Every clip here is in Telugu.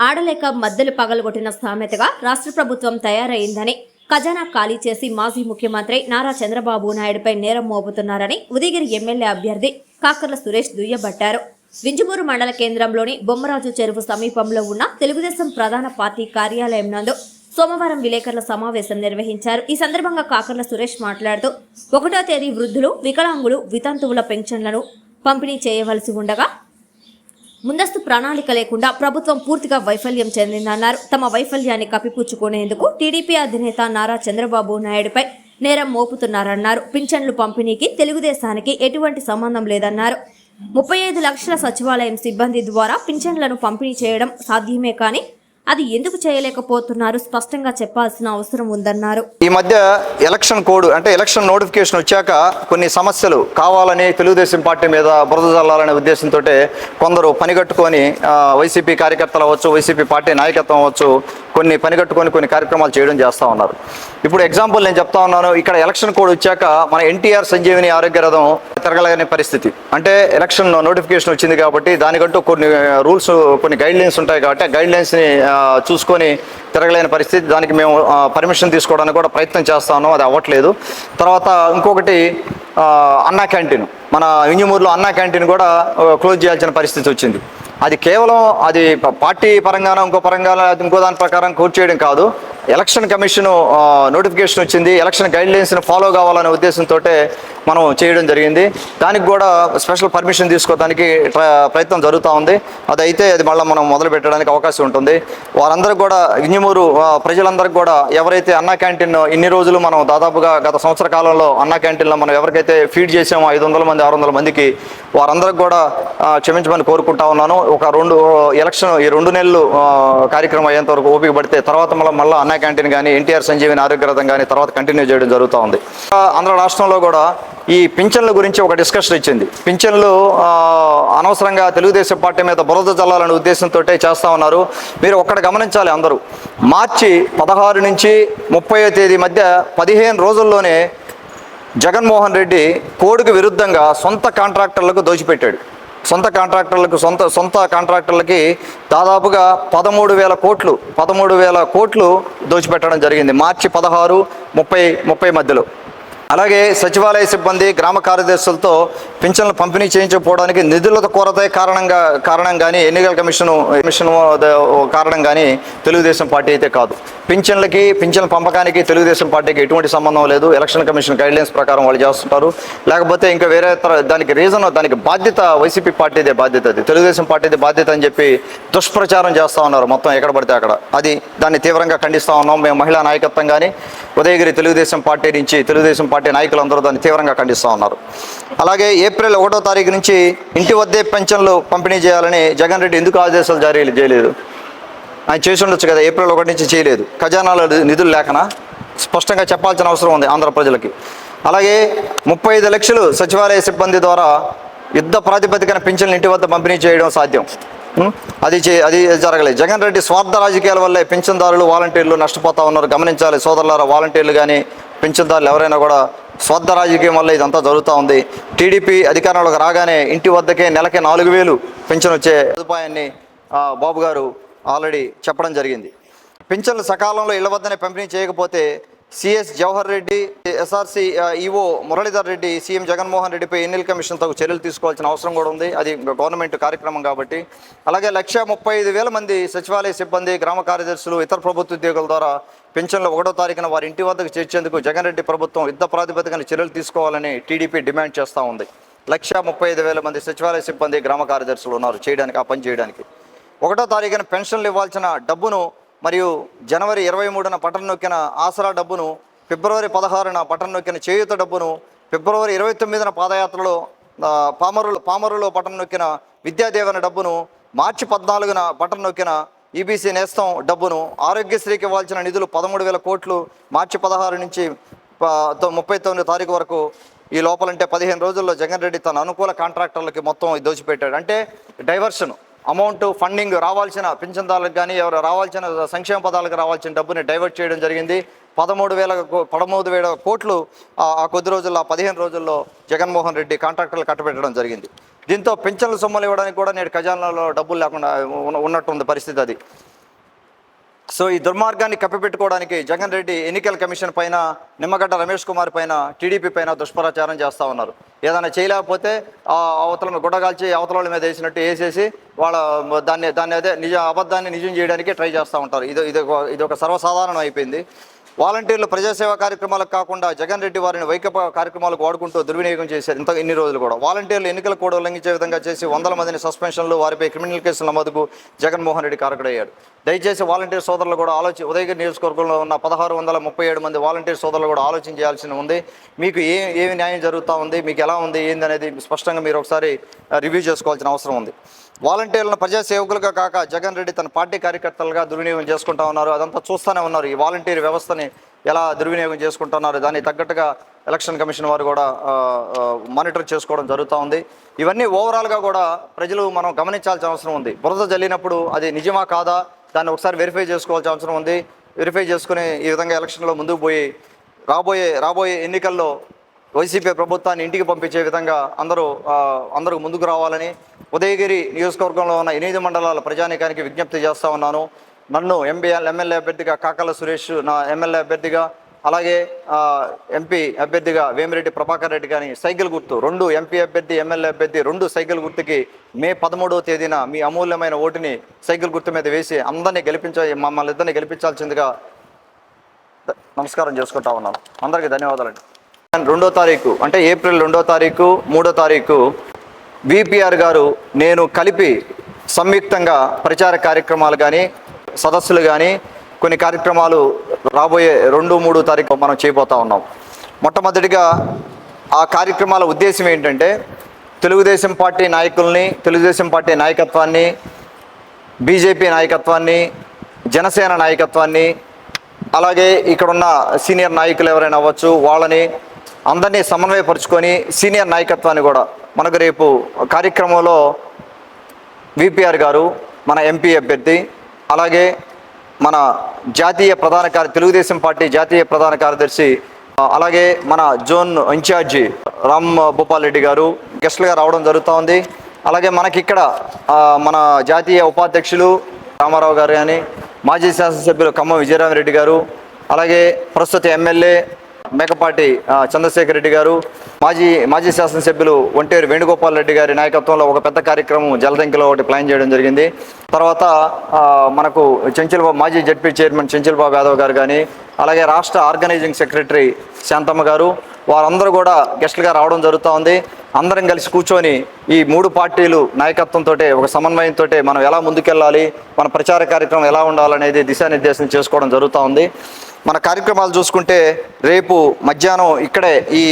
ఆడలేక మద్దలు పగలగొట్టిన సామెతగా రాష్ట్ర ప్రభుత్వం తయారైందని ఖజానా ఖాళీ చేసి మాజీ ముఖ్యమంత్రి నారా చంద్రబాబు నాయుడుపై నేరం మోపుతున్నారని ఉదయగిరి ఎమ్మెల్యే అభ్యర్థి కాకర్ల సురేష్ దుయ్యబట్టారు. వింజమూరు మండల కేంద్రంలోని బొమ్మరాజు చెరువు సమీపంలో ఉన్న తెలుగుదేశం ప్రధాన పార్టీ కార్యాలయం నందు సోమవారం విలేకరుల సమావేశం నిర్వహించారు. ఈ సందర్భంగా కాకర్ల సురేష్ మాట్లాడుతూ ఒకటో తేదీ వృద్ధులు వికలాంగులు వితంతువుల పెన్షన్లను పంపిణీ చేయవలసి ఉండగా ముందస్తు ప్రణాళిక లేకుండా ప్రభుత్వం పూర్తిగా వైఫల్యం చెందిందన్నారు. తమ వైఫల్యాన్ని కప్పిపుచ్చుకునేందుకు టీడీపీ అధినేత నారా చంద్రబాబు నాయుడుపై నేరం మోపుతున్నారన్నారు. పింఛన్లు పంపిణీకి తెలుగుదేశానికి ఎటువంటి సంబంధం లేదన్నారు. ముప్పై ఐదు లక్షల సచివాలయం సిబ్బంది ద్వారా పింఛన్లను పంపిణీ చేయడం సాధ్యమే కానీ అది ఎందుకు చేయలేకపోతున్నారు? స్పష్టంగా చెప్పాల్సిన అవసరం ఉందన్నారు. ఈ మధ్య ఎలక్షన్ కోడ్ అంటే ఎలక్షన్ నోటిఫికేషన్ వచ్చాక కొన్ని సమస్యలు కావాలని తెలుగుదేశం పార్టీ మీద బురద జల్లాలనే ఉద్దేశంతో కొందరు పనిగట్టుకొని వైసీపీ కార్యకర్తలు అవ్వచ్చు వైసీపీ పార్టీ నాయకత్వం అవ్వచ్చు కొన్ని పనిగట్టుకొని కొన్ని కార్యక్రమాలు చేయడం చేస్తూ ఉన్నారు. ఇప్పుడు ఎగ్జాంపుల్ నేను చెప్తా ఉన్నాను ఇక్కడ ఎలక్షన్ కోడ్ వచ్చాక మన ఎన్టీఆర్ సంజీవిని ఆరోగ్య రథం తిరగలేని పరిస్థితి. అంటే ఎలక్షన్ నోటిఫికేషన్ వచ్చింది కాబట్టి దానికంటూ కొన్ని రూల్స్ కొన్ని గైడ్ లైన్స్ ఉంటాయి కాబట్టి ఆ గైడ్ లైన్స్ని చూసుకొని తిరగలేని పరిస్థితి. దానికి మేము పర్మిషన్ తీసుకోవడానికి కూడా ప్రయత్నం చేస్తాను అది అవ్వట్లేదు. తర్వాత ఇంకొకటి అన్నా క్యాంటీన్ మన ఇంజమూరులో అన్నా క్యాంటీన్ కూడా క్లోజ్ చేయాల్సిన పరిస్థితి వచ్చింది. అది కేవలం అది పార్టీ పరంగానో ఇంకో పరంగానో అది ఇంకో దాని ప్రకారం కోర్టు చేయడం కాదు. ఎలక్షన్ కమిషన్ నోటిఫికేషన్ వచ్చింది. ఎలక్షన్ గైడ్ లైన్స్ని ఫాలో కావాలనే ఉద్దేశంతో మనం చేయడం జరిగింది. దానికి కూడా స్పెషల్ పర్మిషన్ తీసుకోవడానికి ప్రయత్నం జరుగుతూ ఉంది. అదైతే అది మళ్ళీ మనం మొదలు పెట్టడానికి అవకాశం ఉంటుంది. వారందరికి కూడా ఇంజమూరు ప్రజలందరికీ కూడా ఎవరైతే అన్నా క్యాంటీన్ ఇన్ని రోజులు మనం దాదాపుగా గత సంవత్సర కాలంలో అన్నా క్యాంటీన్లో మనం ఎవరికైతే ఫీడ్ చేసామో ఐదు వందల మంది ఆరు వందల మందికి వారందరికి కూడా క్షమించమని కోరుకుంటా ఉన్నాను. ఒక రెండు ఎలక్షన్ ఈ రెండు నెలలు కార్యక్రమం అయ్యేంత వరకు ఓపిక పడితే తర్వాత మళ్ళీ మళ్ళీ అన్నా క్యాంటీన్ కానీ ఎన్టీఆర్ సంజీవిని ఆరోగ్యరథం కానీ తర్వాత కంటిన్యూ చేయడం జరుగుతూ ఉంది. ఆంధ్ర రాష్ట్రంలో కూడా ఈ పింఛన్ల గురించి ఒక డిస్కషన్ ఇచ్చింది. పింఛన్లు అనవసరంగా తెలుగుదేశం పార్టీ మీద బురద జల్లాలనే ఉద్దేశంతో చేస్తా ఉన్నారు. మీరు ఒక్కటి గమనించాలి అందరూ. మార్చి పదహారు నుంచి ముప్పై తేదీ మధ్య పదిహేను రోజుల్లోనే జగన్మోహన్ రెడ్డి కోడ్కు విరుద్ధంగా సొంత కాంట్రాక్టర్లకు దోచిపెట్టాడు. సొంత కాంట్రాక్టర్లకు సొంత సొంత కాంట్రాక్టర్లకి దాదాపుగా పదమూడు వేల కోట్లు పదమూడు వేల కోట్లు దోచిపెట్టడం జరిగింది. మార్చి పదహారు ముప్పై ముప్పై మధ్యలో. అలాగే సచివాలయ సిబ్బంది గ్రామ కార్యదర్శులతో పింఛన్లు పంపిణీ చేయించకపోవడానికి నిధుల కొరత కారణంగా కారణం కానీ ఎన్నికల కమిషన్ కమిషన్ కారణం కానీ తెలుగుదేశం పార్టీ అయితే కాదు. పింఛన్లకి పింఛన్ పంపకానికి తెలుగుదేశం పార్టీకి ఎటువంటి సంబంధం లేదు. ఎలక్షన్ కమిషన్ గైడ్లైన్స్ ప్రకారం వాళ్ళు చేస్తుంటారు. లేకపోతే ఇంకా వేరే దానికి రీజన్ దానికి బాధ్యత వైసీపీ పార్టీదే బాధ్యత అది. తెలుగుదేశం పార్టీదే బాధ్యత అని చెప్పి దుష్ప్రచారం చేస్తూ ఉన్నారు మొత్తం ఎక్కడ పడితే అక్కడ. అది దాన్ని తీవ్రంగా ఖండిస్తూ ఉన్నాం మేము మహిళా నాయకత్వం కానీ ఉదయగిరి తెలుగుదేశం పార్టీ నుంచి తెలుగుదేశం పార్టీ నాయకులందరూ దాన్ని తీవ్రంగా ఖండిస్తూ ఉన్నారు. అలాగే ఏప్రిల్ ఒకటో తారీఖు నుంచి ఇంటి వద్దే పెన్షన్లు పంపిణీ చేయాలని జగన్ రెడ్డి ఎందుకు ఆదేశాలు జారీ చేయలేదు? ఆయన చేసి ఉండొచ్చు కదా ఏప్రిల్ ఒకటి నుంచి చేయలేదు. ఖజానాలో నిధులు లేకనా స్పష్టంగా చెప్పాల్సిన అవసరం ఉంది ఆంధ్ర ప్రజలకి. అలాగే ముప్పై ఐదు లక్షలు సచివాలయ సిబ్బంది ద్వారా యుద్ధ ప్రాతిపదికన పింఛన్లు ఇంటి వద్ద పంపిణీ చేయడం సాధ్యం. అది చే అది జరగలేదు. జగన్ రెడ్డి స్వార్థ రాజకీయాల వల్లే పింఛన్దారులు వాలంటీర్లు నష్టపోతా ఉన్నారు. గమనించాలి సోదరులారా వాలంటీర్లు కానీ పింఛన్దారులు ఎవరైనా కూడా స్వార్థ రాజకీయం వల్ల ఇదంతా జరుగుతూ ఉంది. టీడీపీ అధికారంలోకి రాగానే ఇంటి వద్దకే నెలకి నాలుగు వేలు పింఛన్ వచ్చే సదుపాయాన్ని బాబు గారు ఆల్రెడీ చెప్పడం జరిగింది. పింఛన్లు సకాలంలో ఇళ్ళ వద్దనే పంపిణీ చేయకపోతే CS Jawahar Reddy SRC EO Muralidhar Reddy CM Jaganmohan రెడ్డిపై ఎన్నికల కమిషన్ తగు చర్యలు తీసుకోవాల్సిన అవసరం కూడా ఉంది. అది గవర్నమెంట్ కార్యక్రమం కాబట్టి. అలాగే లక్ష ముప్పై ఐదు వేల మంది సచివాలయ సిబ్బంది గ్రామ కార్యదర్శులు ఇతర ప్రభుత్వ ఉద్యోగుల ద్వారా పింఛన్లు ఒకటో తారీఖున వారి ఇంటి వద్దకు చేర్చేందుకు జగన్ రెడ్డి ప్రభుత్వం యుద్ధ ప్రాతిపదికన చర్యలు తీసుకోవాలని టీడీపీ డిమాండ్ చేస్తూ ఉంది. లక్ష ముప్పై ఐదు వేల మంది సచివాలయ సిబ్బంది గ్రామ కార్యదర్శులు ఉన్నారు. చేయడానికి ఆ పని చేయడానికి. ఒకటో తారీఖున పెన్షన్లు ఇవ్వాల్సిన డబ్బును మరియు జనవరి ఇరవై మూడున పట్టణ నొక్కిన ఆసరా డబ్బును ఫిబ్రవరి పదహారున పట్టణ నొక్కిన చేయూత డబ్బును ఫిబ్రవరి ఇరవై తొమ్మిదిన పాదయాత్రలో పామరులు పామరులో పట్టణ నొక్కిన విద్యాదేవన డబ్బును మార్చి పద్నాలుగున పట్టణ నొక్కిన ఈబీసీ నేస్తం డబ్బును ఆరోగ్యశ్రీకి ఇవ్వాల్సిన నిధులు పదమూడు వేల కోట్లు మార్చి పదహారు నుంచి ముప్పై తొమ్మిది తారీఖు వరకు ఈ లోపలంటే పదిహేను రోజుల్లో జగన్ రెడ్డి తన అనుకూల కాంట్రాక్టర్లకి మొత్తం దోచిపెట్టాడు. అంటే డైవర్షన్. అమౌంట్ ఫండింగ్ రావాల్సిన పింఛన్దారులకు కానీ ఎవరు రావాల్సిన సంక్షేమ పదాలకు రావాల్సిన డబ్బుని డైవర్ట్ చేయడం జరిగింది. పదమూడు వేల పదమూడు వేల కోట్లు ఆ కొద్ది రోజుల్లో పదిహేను రోజుల్లో జగన్మోహన్ రెడ్డి కాంట్రాక్టర్లు కట్టబెట్టడం జరిగింది. దీంతో పింఛన్ల సొమ్ములు ఇవ్వడానికి కూడా నేడు ఖజానాలో డబ్బులు లేకుండా ఉన్న- ఉన్నట్టుంది పరిస్థితి అది. సో ఈ దుర్మార్గాన్ని కప్పిపెట్టుకోవడానికి జగన్ రెడ్డి ఎన్నికల కమిషన్ పైన నిమ్మగడ్డ రమేష్ కుమార్ పైన టీడీపీ పైన దుష్ప్రచారం చేస్తూ ఉన్నారు. ఏదైనా చేయలేకపోతే ఆ అవతలను గుడ్డగాల్చి అవతల మీద వేసినట్టు వేసేసి వాళ్ళ దాన్ని దాన్ని అదే నిజ అబద్ధాన్ని నిజం చేయడానికి ట్రై చేస్తూ ఉంటారు. ఇది ఇది ఇది ఒక సర్వసాధారణం అయిపోయింది. వాలంటీర్లు ప్రజాసేవా కార్యక్రమాలకు కాకుండా జగన్ రెడ్డి వారిని వైకపా కార్యక్రమాలకు వాడుకుంటూ దుర్వినియోగం చేశారు ఇంత ఇన్ని రోజులు కూడా. వాలంటీర్లు ఎన్నికల కూడా ఉల్లంఘించే విధంగా చేసి వందల మందిని సస్పెన్షన్లు వారిపై క్రిమినల్ కేసులు నమోదుకు జగన్మోహన్ రెడ్డి కారకుడయ్యాడు. దయచేసి వాలంటీర్ సోదరులు కూడా ఆలోచి ఉదయగిరి నియోజకవర్గంలో ఉన్న పదహారు వందల ముప్పై ఏడు మంది వాలంటీర్ సోదరులు కూడా ఆలోచన చేయాల్సి ఉంది. మీకు ఏ ఏమి న్యాయం జరుగుతూ ఉంది? మీకు ఎలా ఉంది? ఏంది అనేది స్పష్టంగా మీరు ఒకసారి రివ్యూ చేసుకోవాల్సిన అవసరం ఉంది. వాలంటీర్లను ప్రజాసేవకులుగా కాక జగన్ రెడ్డి తన పార్టీ కార్యకర్తలుగా దుర్వినియోగం చేసుకుంటా ఉన్నారు. అదంతా చూస్తూనే ఉన్నారు. ఈ వాలంటీర్ వ్యవస్థని ఎలా దుర్వినియోగం చేసుకుంటున్నారు? దానికి తగ్గట్టుగా ఎలక్షన్ కమిషన్ వారు కూడా మానిటర్ చేసుకోవడం జరుగుతూ ఉంది. ఇవన్నీ ఓవరాల్గా కూడా ప్రజలు మనం గమనించాల్సిన అవసరం ఉంది. బురద జల్లినప్పుడు అది నిజమా కాదా? దాన్ని ఒకసారి వెరిఫై చేసుకోవాల్సిన అవసరం ఉంది. వెరిఫై చేసుకుని ఈ విధంగా ఎలక్షన్లో ముందుకు పోయి రాబోయే రాబోయే ఎన్నికల్లో వైసీపీ ప్రభుత్వాన్ని ఇంటికి పంపించే విధంగా అందరూ అందరూ ముందుకు రావాలని ఉదయగిరి నియోజకవర్గంలో ఉన్న ఎనిమిది మండలాల ప్రజానీకానికి విజ్ఞప్తి చేస్తా ఉన్నాను. నన్ను ఎంబీఎల్ ఎమ్మెల్యే అభ్యర్థిగా కాకల సురేష్ నా ఎమ్మెల్యే అభ్యర్థిగా అలాగే ఎంపీ అభ్యర్థిగా వేమిరెడ్డి ప్రభాకర్ రెడ్డి కానీ సైకిల్ గుర్తు. రెండు ఎంపీ అభ్యర్థి ఎమ్మెల్యే అభ్యర్థి రెండు సైకిల్ గుర్తుకి మే పదమూడవ తేదీన మీ అమూల్యమైన ఓటుని సైకిల్ గుర్తు మీద వేసి అందరినీ గెలిపించ మమ్మల్ని ఇద్దరిని గెలిపించాల్సిందిగా నమస్కారం చేసుకుంటా ఉన్నాను అందరికీ ధన్యవాదాలండి. రెండో తారీఖు అంటే ఏప్రిల్ రెండో తారీఖు మూడో తారీఖు విపిఆర్ గారు నేను కలిపి సంయుక్తంగా ప్రచార కార్యక్రమాలు కానీ సదస్సులు కానీ కొన్ని కార్యక్రమాలు రాబోయే రెండు మూడు తారీఖు మనం చేయబోతా ఉన్నాం. మొట్టమొదటిగా ఆ కార్యక్రమాల ఉద్దేశం ఏంటంటే తెలుగుదేశం పార్టీ నాయకుల్ని తెలుగుదేశం పార్టీ నాయకత్వాన్ని బీజేపీ నాయకత్వాన్ని జనసేన నాయకత్వాన్ని అలాగే ఇక్కడున్న సీనియర్ నాయకులు ఎవరైనా అవ్వచ్చు వాళ్ళని అందరినీ సమన్వయపరుచుకొని సీనియర్ నాయకత్వాన్ని కూడా మనకు రేపు కార్యక్రమంలో విపిఆర్ గారు మన ఎంపీ అభ్యర్థి అలాగే మన జాతీయ ప్రధాన కార్య తెలుగుదేశం పార్టీ జాతీయ ప్రధాన కార్యదర్శి అలాగే మన జోన్ ఇన్ఛార్జి రామ్ భూపాల్ రెడ్డి గారు గెస్ట్లుగా రావడం జరుగుతూ ఉంది. అలాగే మనకి ఇక్కడ మన జాతీయ ఉపాధ్యక్షులు రామారావు గారు కానీ మాజీ శాసనసభ్యులు ఖమ్మం విజయరామరెడ్డి గారు అలాగే ప్రస్తుత ఎమ్మెల్యే మేకపాటి చంద్రశేఖర్ రెడ్డి గారు మాజీ మాజీ శాసనసభ్యులు ఒంటేరు వేణుగోపాల్ రెడ్డి గారి నాయకత్వంలో ఒక పెద్ద కార్యక్రమం జలదంకిలో ఒకటి ప్లాన్ చేయడం జరిగింది. తర్వాత మనకు చెంచల్ బాబు మాజీ జడ్పీ చైర్మన్ చెంచల్ బాబు యాదవ్ గారు కానీ అలాగే రాష్ట్ర ఆర్గనైజింగ్ సెక్రటరీ శాంతమ్మ గారు వారందరూ కూడా గెస్టులుగా రావడం జరుగుతూ ఉంది. అందరం కలిసి కూర్చొని ఈ మూడు పార్టీలు నాయకత్వంతో ఒక సమన్వయంతో మనం ఎలా ముందుకెళ్ళాలి మన ప్రచార కార్యక్రమం ఎలా ఉండాలనేది దిశానిర్దేశం చేసుకోవడం జరుగుతూ ఉంది. మన కార్యక్రమాలు చూసుకుంటే రేపు మధ్యాహ్నం ఇక్కడే ఈ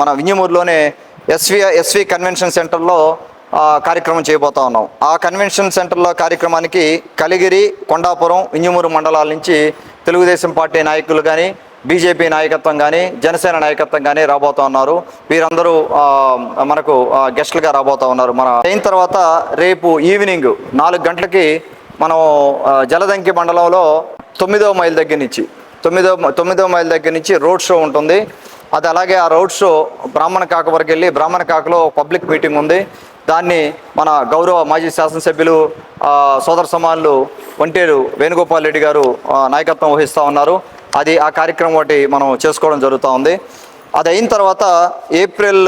మన వింజమూరులోనే ఎస్వి ఎస్వి కన్వెన్షన్ సెంటర్లో కార్యక్రమం చేయబోతా ఉన్నాం. ఆ కన్వెన్షన్ సెంటర్లో కార్యక్రమానికి కలిగిరి కొండాపురం వింజమూరు మండలాల నుంచి తెలుగుదేశం పార్టీ నాయకులు కానీ బీజేపీ నాయకత్వం కానీ జనసేన నాయకత్వం కానీ రాబోతా ఉన్నారు. వీరందరూ మనకు గెస్ట్లుగా గెస్టులుగా ఉన్నారు. మన అయిన తర్వాత రేపు ఈవినింగ్ నాలుగు గంటలకి మనం జలదంకి మండలంలో తొమ్మిదవ మైల్ దగ్గర నుంచి తొమ్మిదో తొమ్మిదో మైల్ దగ్గర నుంచి రోడ్ షో ఉంటుంది. అది అలాగే ఆ రోడ్ షో బ్రాహ్మణ కాక వరకు వెళ్ళి బ్రాహ్మణ కాకలో పబ్లిక్ మీటింగ్ ఉంది. దాన్ని మన గౌరవ మాజీ శాసనసభ్యులు సోదర సమానులు ఒంటేరు వేణుగోపాల్ రెడ్డి గారు నాయకత్వం వహిస్తూ ఉన్నారు. అది ఆ కార్యక్రమం ఒకటి మనం చేసుకోవడం జరుగుతూ ఉంది. అది అయిన తర్వాత ఏప్రిల్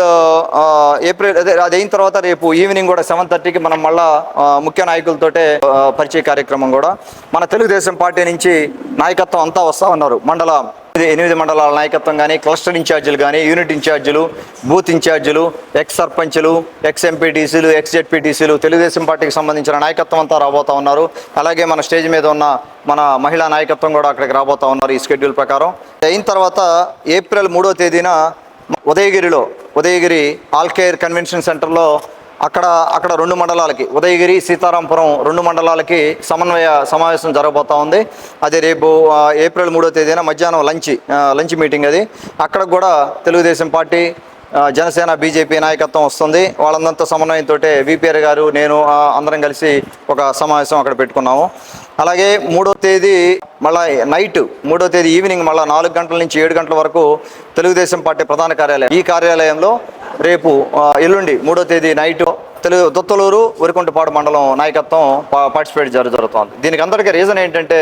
ఏప్రిల్ అదే అది అయిన తర్వాత రేపు ఈవినింగ్ కూడా సెవెన్ థర్టీకి మనం మళ్ళా ముఖ్య నాయకులతోటే పరిచయ కార్యక్రమం కూడా మన తెలుగుదేశం పార్టీ నుంచి నాయకత్వం అంతా వస్తూ ఉన్నారు. మండల ఎనిమిది మండలాల నాయకత్వం కానీ క్లస్టర్ ఇన్ఛార్జీలు కానీ యూనిట్ ఇన్ఛార్జీలు బూత్ ఇన్ఛార్జీలు ఎక్స్ సర్పంచ్లు ఎక్స్ ఎంపీటీసీలు ఎక్స్ జెడ్పీటీసీలు తెలుగుదేశం పార్టీకి సంబంధించిన నాయకత్వం అంతా రాబోతా ఉన్నారు. అలాగే మన స్టేజ్ మీద ఉన్న మన మహిళా నాయకత్వం కూడా అక్కడికి రాబోతా ఉన్నారు ఈ షెడ్యూల్ ప్రకారం. అయిన తర్వాత ఏప్రిల్ మూడో తేదీన ఉదయగిరిలో ఉదయగిరి ఆల్ కేర్ కన్వెన్షన్ సెంటర్లో అక్కడ అక్కడ రెండు మండలాలకి ఉదయగిరి సీతారాంపురం రెండు మండలాలకి సమన్వయ సమావేశం జరగబోతా ఉంది. అది రేపు ఏప్రిల్ మూడో తేదీన మధ్యాహ్నం లంచ్ లంచ్ మీటింగ్ అది. అక్కడ కూడా తెలుగుదేశం పార్టీ జనసేన బీజేపీ నాయకత్వం వస్తుంది. వాళ్ళందరితో సమన్వయంతో విపిఆర్ గారు నేను అందరం కలిసి ఒక సమావేశం అక్కడ పెట్టుకున్నాము. అలాగే మూడో తేదీ మళ్ళా నైట్ మూడో తేదీ ఈవినింగ్ మళ్ళీ నాలుగు గంటల నుంచి ఏడు గంటల వరకు తెలుగుదేశం పార్టీ ప్రధాన కార్యాలయం. ఈ కార్యాలయంలో రేపు ఎల్లుండి మూడో తేదీ నైట్ తెలుగు దొత్తలూరు వరికుంటపాడు మండలం నాయకత్వం పార్టిసిపేట్ జరు జరుగుతోంది. దీనికి అందరికీ రీజన్ ఏంటంటే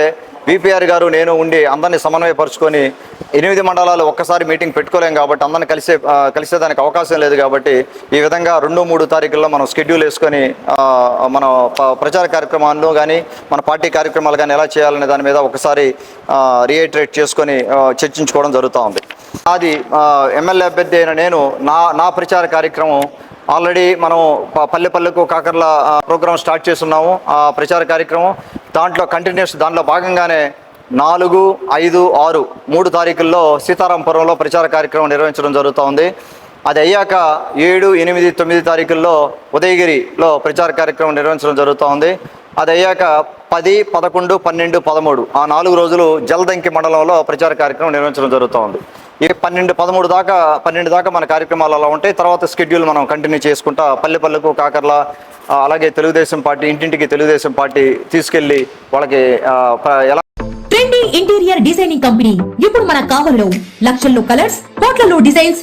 విపిఆర్ గారు నేను ఉండి అందరినీ సమన్వయపరుచుకొని ఎనిమిది మండలాలు ఒక్కసారి మీటింగ్ పెట్టుకోలేం కాబట్టి అందరిని కలిసే కలిసేదానికి అవకాశం లేదు కాబట్టి ఈ విధంగా రెండు మూడు తారీఖుల్లో మనం షెడ్యూల్ వేసుకొని మన ప- ప్రచార కార్యక్రమాలను కానీ మన పార్టీ కార్యక్రమాలు కానీ ఎలా చేయాలనే దాని మీద ఒకసారి రియేటరేట్ చేసుకొని చర్చించుకోవడం జరుగుతూ ఉంది. అది ఎమ్మెల్యే అభ్యర్థి అయిన నేను నా నా ప్రచార కార్యక్రమం ఆల్రెడీ మనం పల్లె పల్లెకు కాకర్ల ప్రోగ్రాం స్టార్ట్ చేస్తున్నాము. ఆ ప్రచార కార్యక్రమం దాంట్లో కంటిన్యూస్ దాంట్లో భాగంగానే నాలుగు ఐదు ఆరు మూడు తారీఖుల్లో సీతారాంపురంలో ప్రచార కార్యక్రమం నిర్వహించడం జరుగుతూ ఉంది. అది అయ్యాక ఏడు ఎనిమిది తొమ్మిది తారీఖుల్లో ఉదయగిరిలో ప్రచార కార్యక్రమం నిర్వహించడం జరుగుతూ ఉంది. అది అయ్యాక పది పదకొండు పన్నెండు పదమూడు ఆ నాలుగు రోజులు జలదంకి మండలంలో ప్రచార కార్యక్రమం నిర్వహించడం జరుగుతూ ఉంది. ఏ పన్నెండు పదమూడు దాకా పన్నెండు దాకా మన కార్యక్రమాలు అలా ఉంటాయి. తర్వాత స్కెడ్యూల్ మనం కంటిన్యూ చేసుకుంటా పల్లె పల్లెకు కాకర్ల అలాగే తెలుగుదేశం పార్టీ ఇంటింటికి తెలుగుదేశం పార్టీ తీసుకెళ్ళి వాళ్ళకి ఎలా ట్రెండీ ఇంటీరియర్ డిజైనింగ్ కంపెనీ. ఇప్పుడు మన కావలిలో లక్షల్లో కలర్స్ కోట్లలో డిజైన్స్